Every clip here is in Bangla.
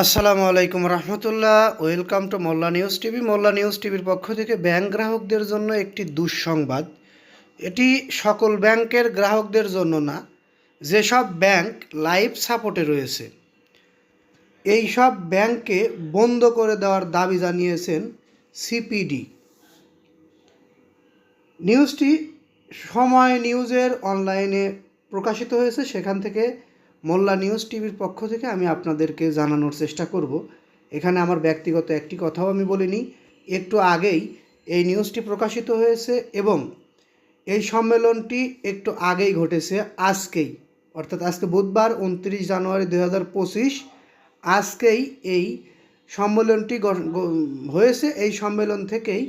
আসসালামু আলাইকুম রহমতুল্লাহ। Welcome to Molla news TV. Molla news টিভির পক্ষ থেকে ব্যাংক গ্রাহকদের জন্য একটি দুঃসংবাদ। এটি সকল ব্যাংকের গ্রাহকদের জন্য না, যেসব ব্যাংক লাইভ সাপোর্টে রয়েছে। এই সব ব্যাংককে বন্ধ করে দেওয়ার দাবি জানিয়েছেন সিপিডি। নিউজটি সময় নিউজের অনলাইনে প্রকাশিত হয়েছে। সেখান থেকে মোল্লা নিউজ টিভির পক্ষ থেকে আমি আপনাদেরকে জানানোর চেষ্টা করব। এখানে আমার ব্যক্তিগত একটি কথাও আমি বলিনি। একটু আগেই এই নিউজটি প্রকাশিত হয়েছে এবং এই সম্মেলনটি একটু আগেই ঘটেছে আজকেই। অর্থাৎ আজকে বুধবার, উনত্রিশ জানুয়ারি দু হাজার পঁচিশ। আজকেই এই সম্মেলনটি হয়েছে। এই সম্মেলন থেকেই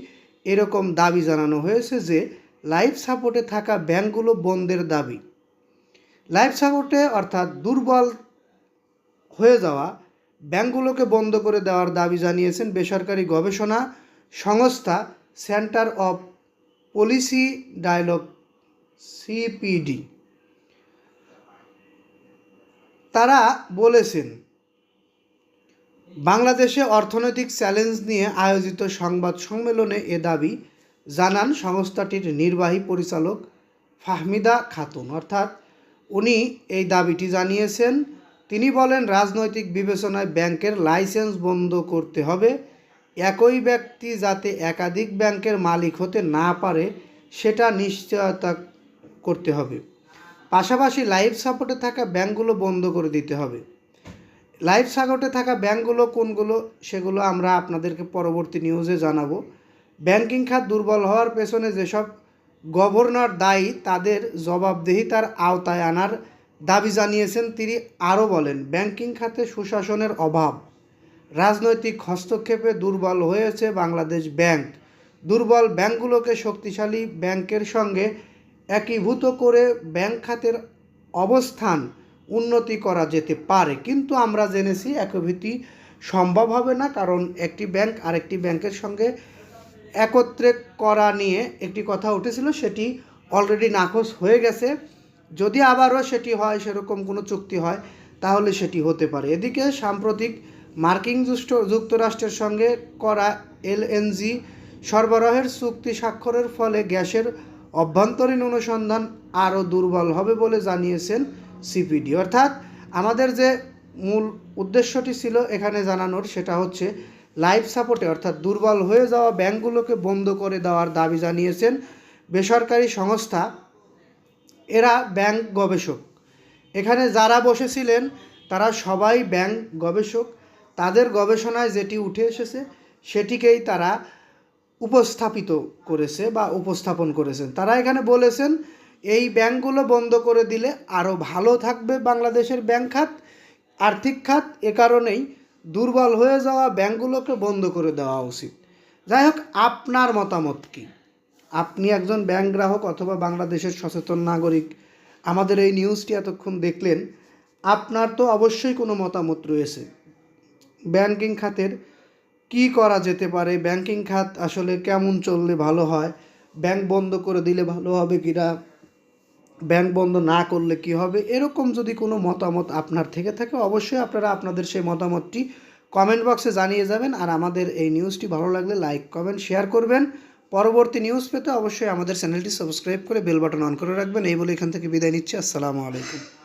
এরকম দাবি জানানো হয়েছে যে, লাইফ সাপোর্টে থাকা ব্যাংকগুলো বন্ধের দাবি। লাইফ সাপোর্টে অর্থাৎ দুর্বল হয়ে যাওয়া ব্যাংকগুলোকে বন্ধ করে দেওয়ার দাবি জানিয়েছেন বেসরকারি গবেষণা সংস্থা centre of policy dialogue CPD. তারা বলেছেন, বাংলাদেশে অর্থনৈতিক চ্যালেঞ্জ নিয়ে আয়োজিত সংবাদ সম্মেলনে এ দাবি জানান সংস্থাটির নির্বাহী পরিচালক ফাহমিদা খাতুন। অর্থাৎ উনি এই দাবিটি জানিয়েছেন। তিনি বলেন, রাজনৈতিক বিবেচনায় ব্যাংকের লাইসেন্স বন্ধ করতে হবে। একই ব্যক্তি যাতে একাধিক ব্যাংকের মালিক হতে না পারে, সেটা নিশ্চয়তা করতে হবে। পাশাপাশি লাইফ সাপোর্টে থাকা ব্যাংকগুলো বন্ধ করে দিতে হবে। লাইফ সাপোর্টে থাকা ব্যাংকগুলো কোনগুলো, সেগুলো আমরা আপনাদেরকে পরবর্তী নিউজে জানাব। ব্যাংকিং খাত দুর্বল হওয়ার পেছনে যেসব গভর্নর দায়ী তাদের জবাবদিহিতার আওতায় আনার দাবি জানিয়েছেন তিনি আরও বলেন, ব্যাংকিং খাতে সুশাসনের অভাব। রাজনৈতিক হস্তক্ষেপে দুর্বল হয়েছে বাংলাদেশ ব্যাংক। দুর্বল ব্যাংকগুলোকে শক্তিশালী ব্যাংকের সঙ্গে একীভূত করে ব্যাংক খাতের অবস্থান উন্নতি করা যেতে পারে। কিন্তু আমরা জেনেছি একভীতি সম্ভব হবে না, কারণ একটি ব্যাংক আরেকটি ব্যাংকের সঙ্গে একত্রে করা নিয়ে একটি কথা উঠেছিল, সেটি অলরেডি নাকচ হয়ে গেছে। যদি আবারও সেটি হয়, সেরকম কোনো চুক্তি হয়, তাহলে সেটি হতে পারে। এদিকে সাম্প্রতিক মার্কিন যুক্তরাষ্ট্রের সঙ্গে করা এলএনজি সরবরাহের চুক্তি স্বাক্ষরের ফলে গ্যাসের অভ্যন্তরীণ অনুসন্ধান আরও দুর্বল হবে বলে জানিয়েছেন সিপিডি। অর্থাৎ আমাদের যে মূল উদ্দেশ্যটি ছিল এখানে জানানোর, সেটা হচ্ছে লাইফ সাপোর্টে, অর্থাৎ দুর্বল হয়ে যাওয়া ব্যাংকগুলোকে বন্ধ করে দেওয়ার দাবি জানিয়েছেন বেসরকারি সংস্থা এরা ব্যাংক গবেষক। এখানে যারা বসেছিলেন, তারা সবাই ব্যাংক গবেষক। তাদের গবেষণায় যেটি উঠে এসেছে, সেটিকেই তারা উপস্থাপিত করেছে বা উপস্থাপন করেছেন। তারা এখানে বলেছেন, এই ব্যাংকগুলো বন্ধ করে দিলে আরও ভালো থাকবে বাংলাদেশের ব্যাংক খাত, আর্থিক খাত, এ কারণেই দুর্বল হয়ে যাওয়া ব্যাংকগুলোকে বন্ধ করে দেওয়া উচিত। যাই হোক, আপনার মতামত কী? আপনি একজন ব্যাংক গ্রাহক অথবা বাংলাদেশের সচেতন নাগরিক, আমাদের এই নিউজটি এতক্ষণ দেখলেন, আপনার তো অবশ্যই কোনো মতামত রয়েছে। ব্যাংকিং খাতের কি করা যেতে পারে? ব্যাংকিং খাত আসলে কেমন চললে ভালো হয়? ব্যাংক বন্ধ করে দিলে ভালো হবে কিনা? ব্যাংক বন্ধ না করলে কি হবে? এরকম যদি কোনো মতামত আপনার থেকে থাকে, অবশ্যই আপনারা আপনাদের সেই মতামতটি কমেন্ট বক্সে জানিয়ে যাবেন আর আমাদের এই নিউজটি ভালো লাগলে লাইক কমেন্ট শেয়ার করবেন। পরবর্তী নিউজ পেতে অবশ্যই আমাদের চ্যানেলটি সাবস্ক্রাইব করে বেল বাটন অন করে রাখবেন। এই বলে এখান থেকে বিদায় নিচ্ছি। আসসালামু আলাইকুম।